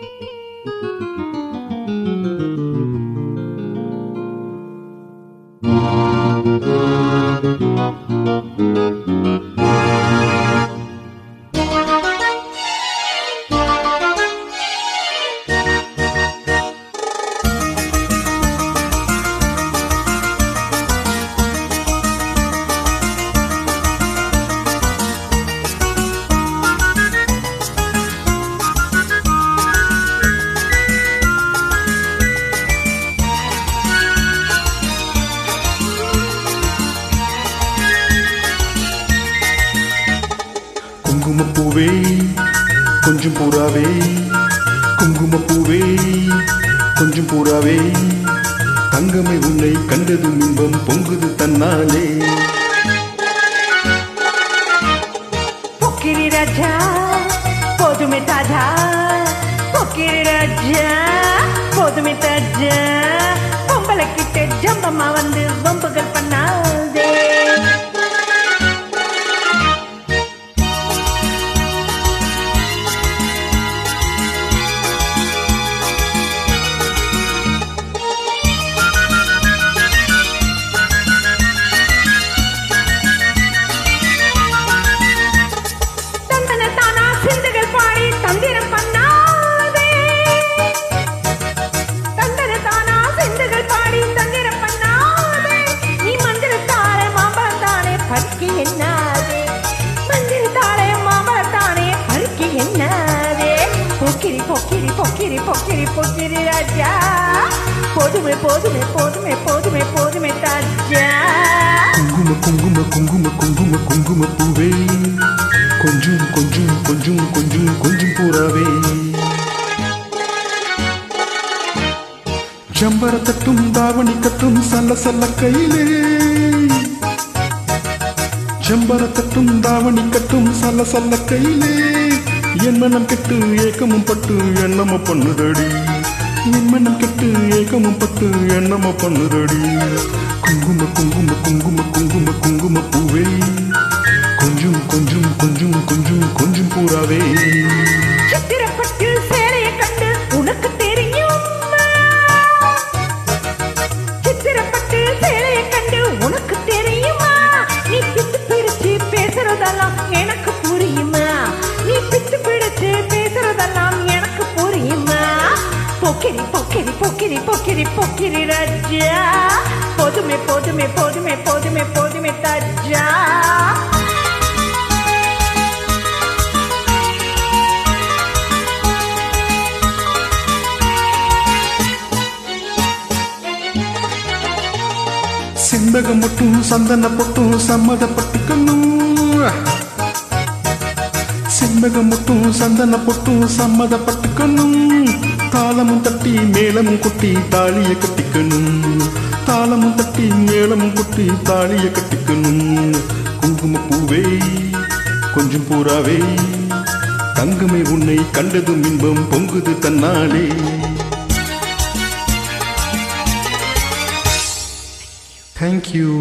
thank you. குங்குமப்பூவே கொஞ்சம் பூராவே. குங்குமப்பூவே கொஞ்சம் பூராவே. தங்கமே உன்னை கண்டது இன்பம் பொங்குது தன்னாலே. பொக்கிரி ராஜா போதுமே தாஜா. பொக்கிரி ராஜா போதுமே தாஜா. பறிக்க என்னாதே மந்திரத்தாலே மாம்பழத்தானே பறிக்க என்னாதே. பொக்கிரி பொக்கிரி பொக்கிரி பொக்கிரி பொக்கிரி ராஜா. போதுமே போதுமே போதுமே போதுமே போதுமே தாஜா. குங்கும குங்கும குங்கும குங்கும குங்கும பூவே. கொஞ்சம் கொஞ்சம் கொஞ்சம் கொஞ்சம் கொஞ்சம் பூராவே. ஜம்பர தட்டும் தாவணி கட்டும் சல்ல சல்ல கையிலே. ஜம்பர தாவணி கட்டும் சல்ல சல்ல கையிலே. என் மனம் கெட்டு ஏக்கமும் பட்டு எண்ணம பண்ணுதடி. என் மனம் கெட்டு ஏக்கமும் பட்டு எண்ணம பண்ணுதடி. குங்கும குங்கும குங்கும குங்கும குங்கும பூவே. கொஞ்சம் கொஞ்சம் கொஞ்சம் கொஞ்சம் கொஞ்சம் பூராவே. பொக்கிரி பொக்கிரி பொக்கிரி பொக்கிரி பொக்கிரி ராஜா போதுமே போதுமே போதுமே போதுமே போதுமே தாஜா செண்பகம் மட்டும் சந்தன பொட்டும் சம்மதப்பட்டுக்கணும் செண்பகம் மட்டும் சந்தன பொட்டும் சம்மதப்பட்டுக்கணும் தாளமும் தட்டி மேளமும் கொட்டி தாலிய கட்டிக்கணும். தாளமும் தட்டி மேளமும் கொட்டி தாலிய கட்டிக்கணும். குங்கும பூவே கொஞ்சம் பூராவே. தங்கமே உன்னை கண்டதும் இன்பம் பொங்குது தன்னாலே. தேங்க்யூ.